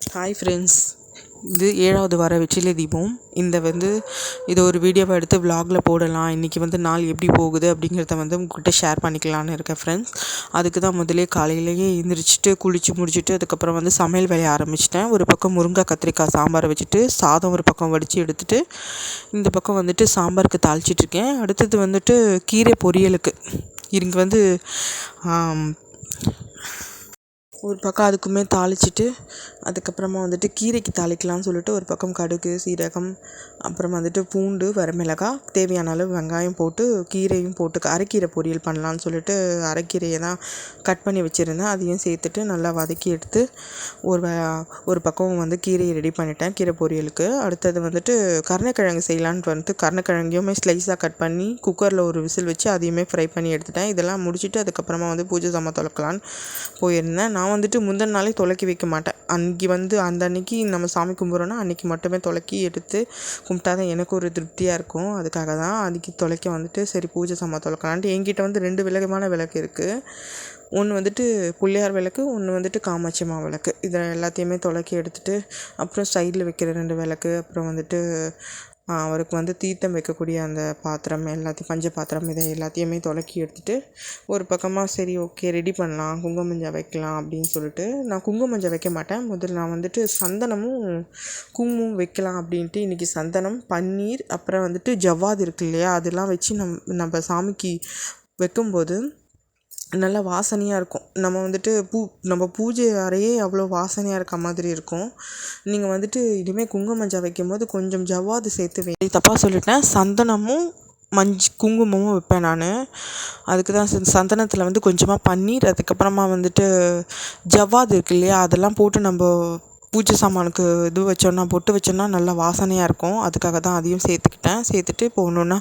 Hi friends இது ஏழாவது வார வெற்றிலை தீபம். இந்த வந்து இதை ஒரு வீடியோவை எடுத்து விலாகில் போடலாம். இன்றைக்கி வந்து நாள் எப்படி போகுது அப்படிங்கிறத வந்து உங்கள்கிட்ட ஷேர் பண்ணிக்கலான்னு இருக்கேன் ஃப்ரெண்ட்ஸ் அதுக்கு தான் முதலே காலையிலேயே எழுந்திரிச்சிட்டு குளித்து முடிச்சுட்டு அதுக்கப்புறம் வந்து சமையல் வேலையை ஆரம்பிச்சிட்டேன். ஒரு பக்கம் முருங்கை கத்திரிக்காய் சாம்பாரை வச்சுட்டு சாதம் ஒரு பக்கம் வடித்து எடுத்துகிட்டு இந்த பக்கம் வந்துட்டு சாம்பாருக்கு தாளிச்சிட்ருக்கேன் அடுத்தது வந்துட்டு கீரை பொரியலுக்கு. இங்கே வந்து ஒரு பக்கம் அதுக்குமே தாளிச்சிட்டு அதுக்கப்புறமா வந்துட்டு கீரைக்கு தாளிக்கலாம்னு சொல்லிட்டு ஒரு பக்கம் கடுகு சீரகம் அப்புறம் வந்துட்டு பூண்டு வரமிளகா தேவையான அளவு வெங்காயம் போட்டு கீரையும் போட்டு அரைக்கீரை பொரியல் பண்ணலான்னு சொல்லிட்டு அரைக்கீரையை தான் கட் பண்ணி வச்சுருந்தேன். அதையும் சேர்த்துட்டு நல்லா வதக்கி எடுத்து ஒரு ஒரு பக்கம் வந்து கீரையை ரெடி பண்ணிட்டேன் கீரை பொரியலுக்கு. அடுத்தது வந்துட்டு கருணக்கிழங்கு செய்யலான்ட்டு வந்துட்டு கருணக்கிழங்கையுமே ஸ்லைஸாக கட் பண்ணி குக்கரில் ஒரு விசில் வச்சு அதையுமே ஃப்ரை பண்ணி எடுத்துட்டேன். இதெல்லாம் முடிச்சுட்டு அதுக்கப்புறமா வந்து பூஜை சம துலக்கலான்னு போயிருந்தேன். நான் வந்துட்டு முந்தின நாளே துலக்கி வைக்க மாட்டேன். அன்றைக்கி வந்து அந்த அன்னைக்கு நம்ம சாமி கும்பிட்றோன்னா அன்றைக்கி மட்டுமே துலக்கி எடுத்து கும்பிட்டா தான் எனக்கு ஒரு திருப்தியாக இருக்கும். அதுக்காக தான் அன்றைக்கி துலக்கி வந்துட்டு சரி பூஜை சாமான் துலக்கலான்ட்டு என்கிட்ட வந்து ரெண்டு விலகமான விளக்கு இருக்குது ஒன்று வந்துட்டு பிள்ளையார் விளக்கு ஒன்று வந்துட்டு காமாட்சி அம்மா விளக்கு. இதை எல்லாத்தையுமே துலக்கி எடுத்துகிட்டு அப்புறம் சைடில் வைக்கிற ரெண்டு விளக்கு அப்புறம் வந்துட்டு அவருக்கு வந்து தீர்த்தம் வைக்கக்கூடிய அந்த பாத்திரம் எல்லாத்தையும் பஞ்ச பாத்திரம் இதை எல்லாத்தையுமே துலக்கி எடுத்துகிட்டு ஒரு பக்கமாக சரி ஓகே ரெடி பண்ணலாம் குங்குமஞ்சா வைக்கலாம் அப்படின்னு சொல்லிட்டு நான் குங்குமஞ்சா வைக்க மாட்டேன். முதல்ல நான் வந்துட்டு சந்தனமும் குங்குமம் வைக்கலாம் அப்படின்ட்டு இன்றைக்கி சந்தனம் பன்னீர் அப்புறம் வந்துட்டு ஜவ்வாது இருக்கு இல்லையா அதெல்லாம் வச்சு நம் நம்ம சாமிக்கு வைக்கும்போது நல்லா வாசனையாக இருக்கும். நம்ம வந்துட்டு பூ நம்ம பூஜை அறையே அவ்வளோ வாசனையாக இருக்க மாதிரி இருக்கும். நீங்கள் வந்துட்டு இனிமேல் குங்குமஞ்சா வைக்கும்போது கொஞ்சம் ஜவ்வாது சேர்த்து வை. தப்பாக சொல்லிட்டேன். சந்தனமும் மஞ்ச குங்குமமும் வைப்பேன் நான். அதுக்கு தான் சந்தனத்தில் வந்து கொஞ்சமாக பன்னீர் அதுக்கப்புறமா வந்துட்டு ஜவ்வாது இருக்கு இல்லையா அதெல்லாம் போட்டு நம்ம பூஜை சாமானுக்கு இது வச்சோன்னா பொட்டு வச்சோன்னா நல்லா வாசனையாக இருக்கும். அதுக்காக தான் அதையும் சேர்த்துக்கிட்டேன். சேர்த்துட்டு இப்போ ஒன்று ஒன்றா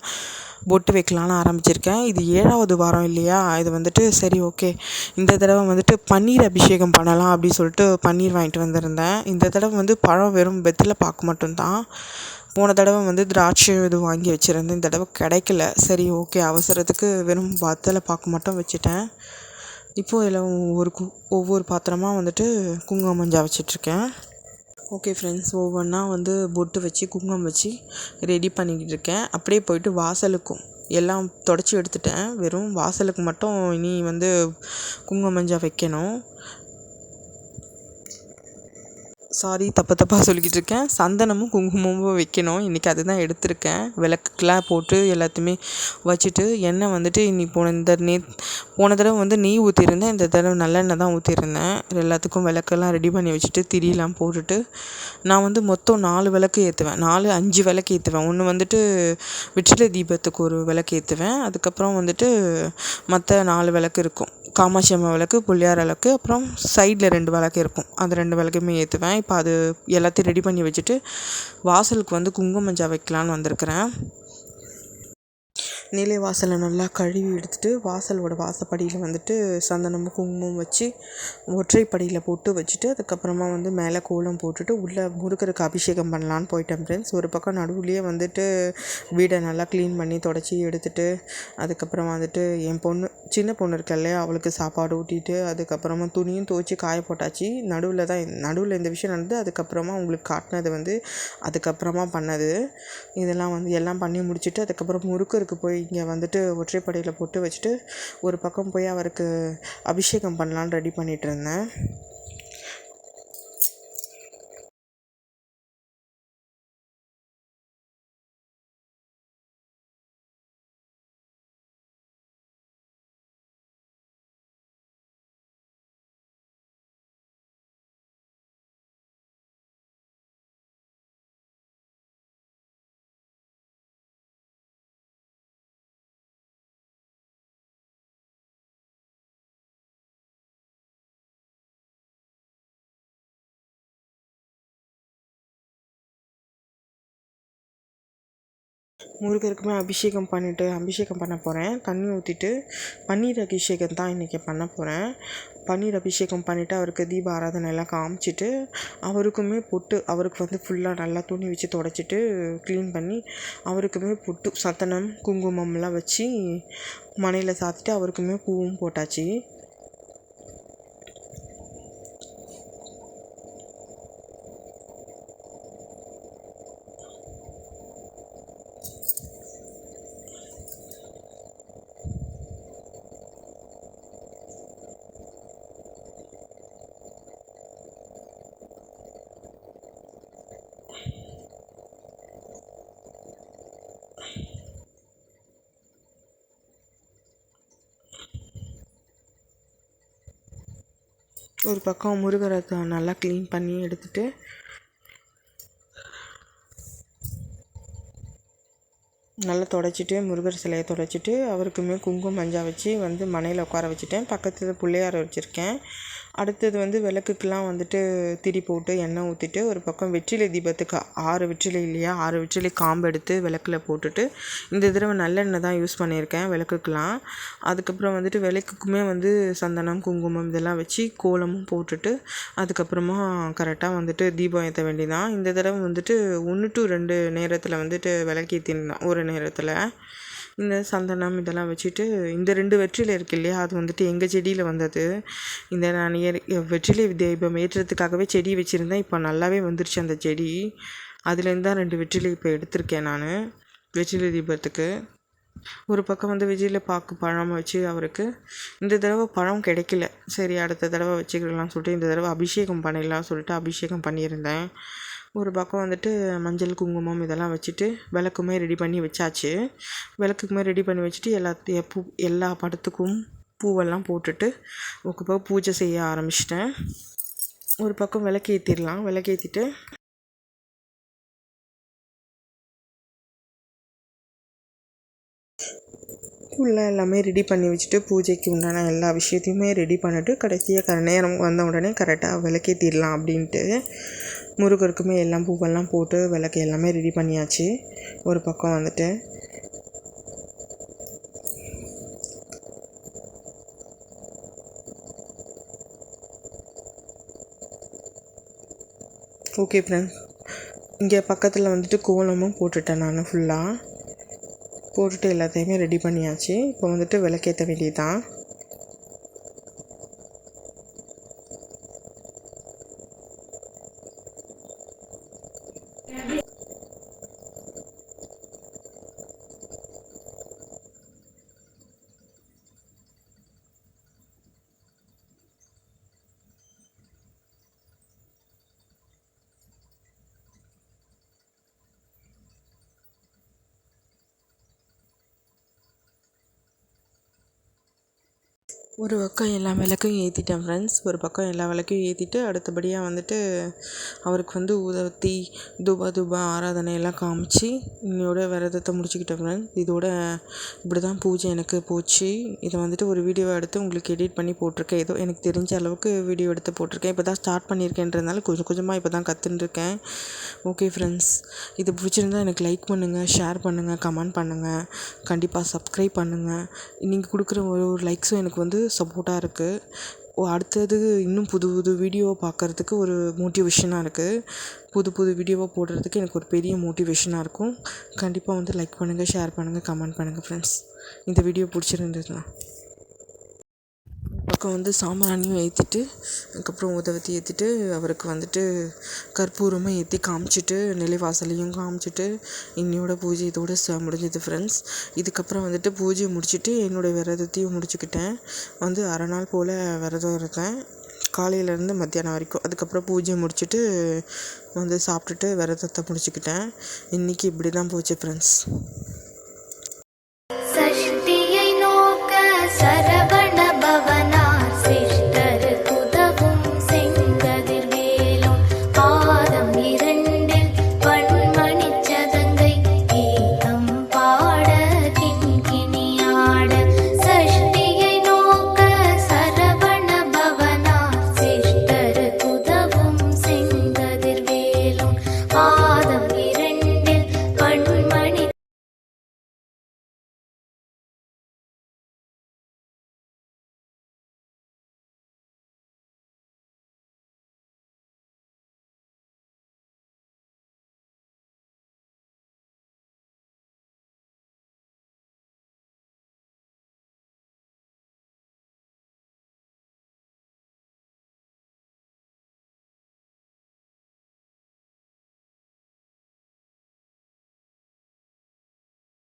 பொட்டு வைக்கலான்னு ஆரம்பிச்சிருக்கேன். இது ஏழாவது வாரம் இல்லையா? இது வந்துட்டு சரி ஓகே. இந்த தடவை வந்துட்டு பன்னீர் அபிஷேகம் பண்ணலாம் அப்படின்னு சொல்லிட்டு பன்னீர் வாங்கிட்டு வந்திருந்தேன். இந்த தடவை வந்து பழம் வெறும் வெத்தில் பாக்கு மட்டும்தான். போன தடவை வந்து திராட்சை இது வாங்கி வச்சுருந்தேன். இந்த தடவை கிடைக்கல. சரி ஓகே. அவசரத்துக்கு வெறும் வத்தலை பாக்கு மட்டும் வச்சுட்டேன். இப்போது இதில் ஒவ்வொரு கு ஒவ்வொரு பாத்திரமாக வந்துட்டு குங்குமம் மஞ்சள் வச்சிட்ருக்கேன். ஓகே ஃப்ரெண்ட்ஸ் ஒவ்வொன்றா வந்து பொட்டு வச்சு குங்குமம் வச்சு ரெடி பண்ணிக்கிட்டு இருக்கேன் அப்படியே போயிட்டு வாசலுக்கும். எல்லாம் தொடச்சி எடுத்துட்டேன். வெறும் வாசலுக்கு மட்டும் இனி வந்து குங்குமம் மஞ்சள் வைக்கணும். சாரி தப்பு தப்பாக சொல்லிக்கிட்டு இருக்கேன். சந்தனமும் குங்குமமும் வைக்கணும். இன்றைக்கி அதுதான் எடுத்திருக்கேன். விளக்குக்கெலாம் போட்டு எல்லாத்தையுமே வச்சுட்டு எண்ணெய் வந்துட்டு இன்னி போன இந்த நே போன தடவை வந்து நெய் ஊற்றிருந்தேன் இந்த தடவை நல்லெண்ணெய் தான் ஊற்றிருந்தேன் எல்லாத்துக்கும் விளக்கெல்லாம் ரெடி பண்ணி வச்சுட்டு திரியெலாம் போட்டுட்டு நான் வந்து மொத்தம் நாலு விளக்கு ஏற்றுவேன் நாலு அஞ்சு விளக்கு ஏற்றுவேன் ஒன்று வந்துட்டு வெற்றிலை தீபத்துக்கு ஒரு விளக்கு ஏற்றுவேன் அதுக்கப்புறம் வந்துட்டு மற்ற நாலு விளக்கு இருக்கும். காமாட்சி அம்மா விளக்கு பிள்ளையார் விளக்கு அப்புறம் சைடில் ரெண்டு விளக்கு இருக்கும். அந்த ரெண்டு விளக்குமே ஏற்றுவேன் இப்போ அது எல்லாத்தையும் ரெடி பண்ணி வச்சுட்டு வாசலுக்கு வந்து குங்குமஞ்சா வைக்கலான்னு வந்திருக்கிறேன். நிலை வாசலை நல்லா கழுவி எடுத்துட்டு வாசலோட வாசப்படியில் வந்துட்டு சந்தனமும் குங்குமம் வச்சு ஒற்றைப்படியில் போட்டு வச்சுட்டு அதுக்கப்புறமா வந்து மேலே கோலம் போட்டுட்டு உள்ளே முருகருக்கு அபிஷேகம் பண்ணலான்னு போயிட்டேன் ஃப்ரெண்ட்ஸ் ஒரு பக்கம் நடுவுலேயே வந்துட்டு வீடை நல்லா க்ளீன் பண்ணி தொடச்சி எடுத்துட்டு அதுக்கப்புறம் வந்துட்டு என் பொண்ணு சின்ன பொண்ணு இருக்கா இல்லையா அவளுக்கு சாப்பாடு ஊட்டிட்டு அதுக்கப்புறமா துணியும் துவைச்சி காய போட்டாச்சு. நடுவில் தான் நடுவில் இந்த விஷயம் நடந்து அதுக்கப்புறமா உங்களுக்கு காட்டினது வந்து அதுக்கப்புறமா பண்ணது. இதெல்லாம் வந்து எல்லாம் பண்ணி முடிச்சுட்டு அதுக்கப்புறம் முருகருக்கு போய் இங்கே வந்துட்டு ஒற்றைப்படையில் போட்டு வச்சுட்டு ஒரு பக்கம் போய் அவருக்கு அபிஷேகம் பண்ணலான்னு ரெடி பண்ணிகிட்ருந்தேன் முருகருக்குமே அபிஷேகம் பண்ணிவிட்டு அபிஷேகம் பண்ண போகிறேன் தண்ணி ஊற்றிட்டு பன்னீர் அபிஷேகம் தான் இன்றைக்கி பண்ண போகிறேன் பன்னீர் அபிஷேகம் பண்ணிவிட்டு அவருக்கு தீப ஆராதனை எல்லாம் காமிச்சிட்டு அவருக்குமே பொட்டு அவருக்கு வந்து ஃபுல்லாக நல்லா துணி வச்சு துடைச்சிட்டு க்ளீன் பண்ணி அவருக்குமே பொட்டு சந்தனம் குங்குமம்லாம் வச்சு மனையில் சாத்திட்டு அவருக்குமே பூவும் போட்டாச்சு. ஒரு பக்கம் முருகரத்தை நல்லா க்ளீன் பண்ணி எடுத்துட்டு நல்லா தொடச்சிட்டு முருகர் சிலையை தொடச்சிட்டு அவருக்குமே குங்குமம் மஞ்சள் வச்சு வந்து மனையில் உட்கார வச்சுட்டேன். பக்கத்தில் பிள்ளையார வச்சுருக்கேன். அடுத்தது வந்து விளக்குக்கெலாம் வந்துட்டு திரி போட்டு எண்ணெய் ஊற்றிட்டு ஒரு பக்கம் வெற்றிலை தீபத்துக்கு ஆறு வெற்றிலை இல்லையா? ஆறு வெற்றிலை காம்பு எடுத்து விளக்குல போட்டுட்டு இந்த தடவை நல்லெண்ணெய் தான் யூஸ் பண்ணியிருக்கேன் விளக்குக்கெலாம் அதுக்கப்புறம் வந்துட்டு விளக்குக்குமே வந்து சந்தனம் குங்குமம் இதெல்லாம் வச்சு கோலமும் போட்டுட்டு அதுக்கப்புறமா கரெக்டாக வந்துட்டு தீபம் ஏற்ற வேண்டியதான் இந்த தடவை வந்துட்டு ஒன்று டு ரெண்டு நேரத்தில் வந்துட்டு விளக்கேற்றிருந்தேன் ஒரு நேரத்தில். இந்த சந்தனம் இதெல்லாம் வச்சுட்டு இந்த ரெண்டு வெற்றிலை இருக்கு இல்லையா அது வந்துட்டு எங்கள் செடியில் வந்தது. இந்த நான் ஏற் வெற்றிலை தீபம் ஏற்றுறதுக்காகவே செடி வச்சுருந்தேன். இப்போ நல்லாவே வந்துருச்சு அந்த செடி. அதுலேருந்து தான் ரெண்டு வெற்றிலை இப்போ எடுத்திருக்கேன் நான் வெற்றிலை தீபத்துக்கு. ஒரு பக்கம் வந்து வெற்றிலை பாக்கு பழம் வச்சு அவருக்கு இந்த தடவை பழம் கிடைக்கல. சரி அடுத்த தடவை வச்சுக்கலாம் சொல்லிட்டு இந்த தடவை அபிஷேகம் பண்ணிடலாம் சொல்லிட்டு அபிஷேகம் பண்ணியிருந்தேன். ஒரு பக்கம் வந்துட்டு மஞ்சள் குங்குமம் இதெல்லாம் வச்சுட்டு விளக்குமே ரெடி பண்ணி வச்சாச்சு. விளக்குக்குமே ரெடி பண்ணி வச்சுட்டு எல்லாத்தையும் பூ எல்லா படத்துக்கும் பூவெல்லாம் போட்டுட்டு ஒரு பக்கம் பூஜை செய்ய ஆரம்பிச்சிட்டேன். ஒரு பக்கம் விளக்கேற்றிடலாம் விளக்கேற்றிட்டு ஃபுல்லாக எல்லாமே ரெடி பண்ணி வச்சுட்டு பூஜைக்கு உண்டான எல்லா விஷயத்தையுமே ரெடி பண்ணிவிட்டு கடைசியாக க நேரம் வந்த உடனே கரெக்டாக விளக்கேற்றிடலாம் அப்படின்ட்டு முருகருக்குமே எல்லாம் பூவெல்லாம் போட்டு விளக்கு எல்லாமே ரெடி பண்ணியாச்சு. ஒரு பக்கம் வந்துட்டு. ஓகே ஃப்ரெண்ட்ஸ் இங்கே பக்கத்தில் வந்துட்டு கோலமும் போட்டுட்டேன் நான் ஃபுல்லாக போட்டுட்டு எல்லாத்தையுமே ரெடி பண்ணியாச்சு. இப்போ வந்துட்டு விளக்கேற்ற வேண்டியதுதான். ஒரு பக்கம் எல்லா விளக்கையும் ஏற்றிட்டேன் ஃப்ரெண்ட்ஸ் ஒரு பக்கம் எல்லா விளக்கையும் ஏற்றிட்டு அடுத்தபடியாக வந்துட்டு அவருக்கு வந்து உதவத்தி துபா துபா ஆராதனை எல்லாம் காமிச்சு இன்னையோட விரதத்தை முடிச்சுக்கிட்டேன் ஃப்ரெண்ட்ஸ் இதோட இப்படி தான் பூஜை எனக்கு போச்சு. இதை வந்துட்டு ஒரு வீடியோ எடுத்து உங்களுக்கு எடிட் பண்ணி போட்டிருக்கேன். ஏதோ எனக்கு தெரிஞ்ச அளவுக்கு வீடியோ எடுத்து போட்டிருக்கேன். இப்போ தான் ஸ்டார்ட் பண்ணியிருக்கேன்றதுனால கொஞ்சம் கொஞ்சமாக இப்போ தான் கற்றுட்டுருக்கேன் ஓகே ஃப்ரெண்ட்ஸ் இது பிடிச்சிருந்தா எனக்கு லைக் பண்ணுங்கள் ஷேர் பண்ணுங்கள் கமெண்ட் பண்ணுங்கள் கண்டிப்பாக சப்ஸ்கிரைப் பண்ணுங்கள் நீங்கள் கொடுக்குற ஒரு ஒரு லைக்ஸும் எனக்கு வந்து சப்போர்ட்டாக இருக்குது ஓ அடுத்தது இன்னும் புது புது வீடியோ பார்க்குறதுக்கு ஒரு மோட்டிவேஷனாக இருக்குது புது புது வீடியோவாக போடுறதுக்கு எனக்கு ஒரு பெரிய மோட்டிவேஷனாக இருக்கும். கண்டிப்பாக வந்து லைக் பண்ணுங்கள் ஷேர் பண்ணுங்கள் கமெண்ட் பண்ணுங்கள் ஃப்ரெண்ட்ஸ் இந்த வீடியோ பிடிச்சிருந்ததுன்னா. பக்கம் வந்து சாம்பிராணியும் ஏற்றிட்டு அதுக்கப்புறம் ஊதுபத்தி ஏற்றிட்டு அவருக்கு வந்துட்டு கற்பூரமும் ஏற்றி காமிச்சிட்டு நிலைவாசலையும் காமிச்சிட்டு இன்னையோட பூஜை இதோட ச முடிஞ்சுது ஃப்ரெண்ட்ஸ் இதுக்கப்புறம் வந்துட்டு பூஜையை முடிச்சுட்டு என்னுடைய விரதத்தையும் முடிச்சுக்கிட்டேன். வந்து அரை நாள் போல் விரதம் இருந்தேன் காலையிலேருந்து மத்தியானம் வரைக்கும். அதுக்கப்புறம் பூஜையை முடிச்சுட்டு வந்து சாப்பிட்டுட்டு விரதத்தை முடிச்சுக்கிட்டேன். இன்றைக்கி இப்படி தான் போச்சு ஃப்ரெண்ட்ஸ் சஷ்டியை